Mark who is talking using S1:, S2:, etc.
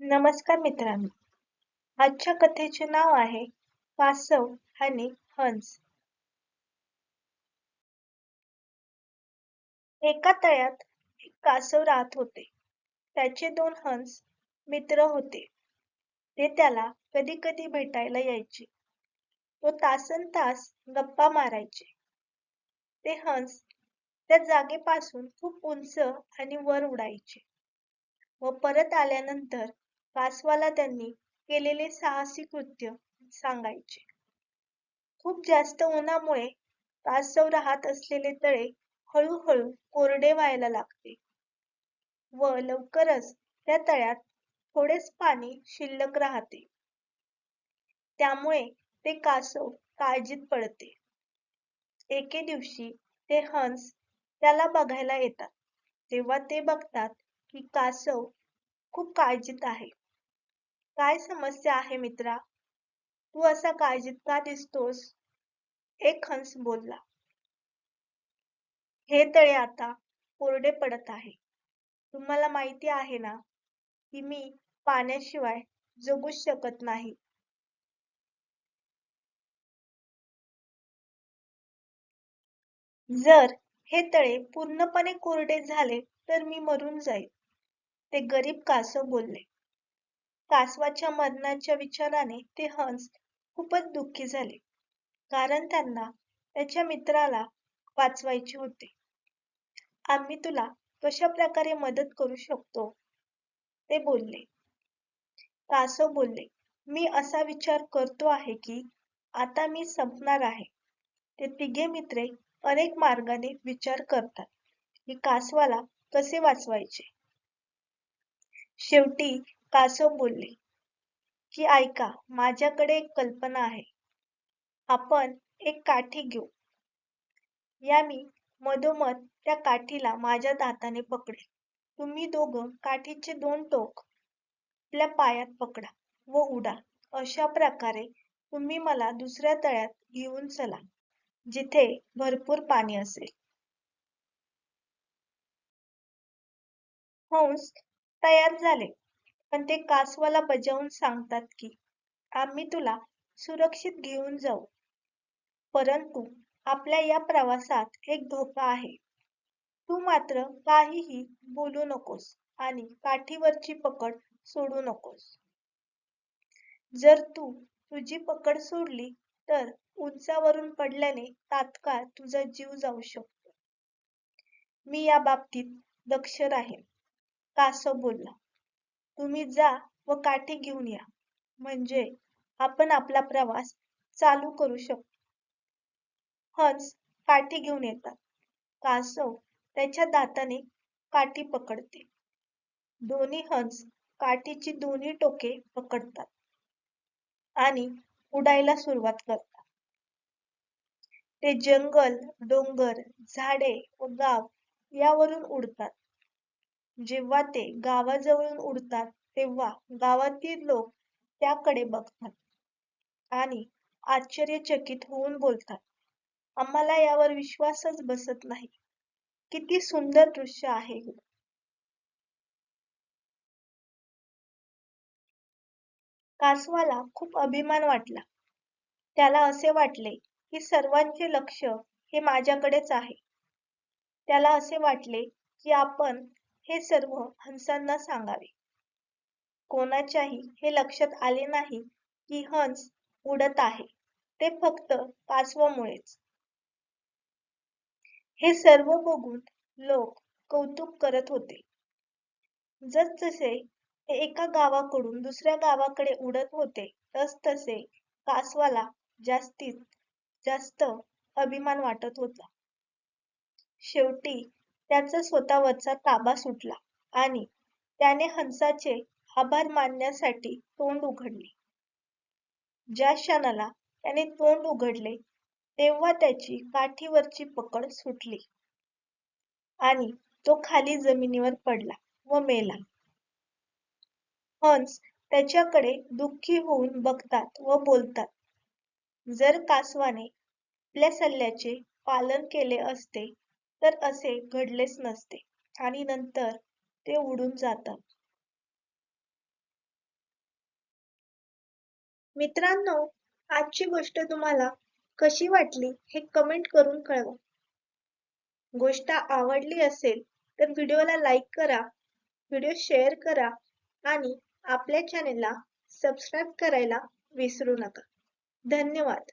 S1: नमस्कार मित्रांनो. आजच्या कथेचे नाव आहे कासव आणि हंस. एका तळ्यात एक कासव राहत होते. त्याचे दोन हंस मित्र होते. ते त्याला कधी कधी भेटायला यायचे. तो तासन तास गप्पा मारायचे. ते हंस त्या जागेपासून खूप उंच आणि वर उडायचे व परत आल्यानंतर कासवाला त्यांनी केलेले साहसी कृत्य सांगायचे. खूप जास्त उन्हामुळे कासव राहत असलेले तळे हळूहळू कोरडे व्हायला लागते व लवकरच त्या तळ्यात थोडेच पाणी शिल्लक राहते. त्यामुळे ते कासव काळजीत पडते. एके दिवशी ते हंस त्याला बघायला येतात. तेव्हा ते बघतात की कासव खूप काळजीत आहे. काय समस्या आहे मित्रा? तू असा काळजीत का दिसतोस? एक हंस बोलला. हे तळे आता कोरडे पडत आहे. तुम्हाला माहिती आहे ना की मी पाण्याशिवाय जगूच शकत नाही. जर हे तळे पूर्णपणे कोरडे झाले तर मी मरून जाईल ते गरीब कासव बोलले. कासवाच्या मरणाच्या विचाराने ते हंस खूपच दुःखी झाले. कारण त्यांना त्याच्या मित्राला वाचवायचे होते. आम्ही तुला कशा प्रकारे मदत करू शकतो? ते बोलले. कासव बोलले मी असा विचार करतो आहे की आता मी संपणार आहे. ते तिघे मित्रे अनेक मार्गाने विचार करतात की कासवाला कसे वाचवायचे? शेवटी कासव बोलले की ऐका माझ्याकडे एक कल्पना आहे. आपण एक काठी घेऊ. या मी मधोमध त्या काठीला माझ्या दाताने पकडे तुम्ही दोघं काठीचे दोन टोक आपल्या पायात पकडा व उडा. अशा प्रकारे तुम्ही मला दुसऱ्या तळ्यात घेऊन चला जिथे भरपूर पाणी असेल. हंस तयार झाले. पण ते कासवाला बजावून सांगतात की आम्ही तुला सुरक्षित घेऊन जाऊ. परंतु आपल्या या प्रवासात एक धोका आहे. तू मात्र काहीही बोलू नकोस आणि काठीवरची पकड सोडू नकोस. जर तू तुझी पकड सोडली तर उंचावरून पडल्याने तात्काळ तुझा जीव जाऊ शकतो. मी या बाबतीत दक्ष राहीन. कासव बोलला. तुम्ही जा व काठी घेऊन या. म्हणजे आपण आपला प्रवास चालू करू शकतो हंस काठी घेऊन येतात. कासव त्याच्या दाताने काठी पकडते. दोन्ही हंस काठीची दोन्ही टोके पकडतात आणि उडायला सुरुवात करतात. ते जंगल डोंगर झाडे व गाव यावरून उडतात. जेव्हा ते गावाजवळून उडतात तेव्हा गावातील लोक त्याकडे बघतात आणि आश्चर्यचकित होऊन बोलतात आम्हाला यावर विश्वासच बसत नाही. किती सुंदर दृश्य आहे हे. कासवाला खूप अभिमान वाटला. त्याला असे वाटले की सर्वांचे लक्ष हे माझ्याकडेच आहे. त्याला असे वाटले की आपण हे सर्व हंसांना सांगावे. कोणाच्याही हे लक्षात आले नाही की हंस उडत आहे. ते फक्त कासवामुळेच. हे सर्व बघून लोक कौतुक करत होते. जसजसे ते एका गावाकडून दुसऱ्या गावाकडे उडत होते तसतसे कासवाला जास्तीत जास्त अभिमान वाटत होता. शेवटी त्याचा स्वतःवरचा ताबा सुटला आणि त्याने हंसाचे आभार मानण्यासाठी तोंड उघडले. ज्या क्षणाला त्याने तोंड उघडले तेव्हा त्याची काठीवरची पकड सुटली आणि तो खाली जमिनीवर पडला व मेला. हंस त्याच्याकडे दुःखी होऊन बघतात व बोलतात जर कासवाने आपल्या सल्ल्याचे पालन केले असते तर असे घडलेच नसते आणि नंतर ते उडून जातात. मित्रांनो आजची गोष्ट तुम्हाला कशी वाटली हे कमेंट करून कळवा. गोष्ट आवडली असेल तर व्हिडिओला लाईक करा व्हिडिओ शेअर करा आणि आपल्या चॅनेलला सबस्क्राईब करायला विसरू नका. धन्यवाद.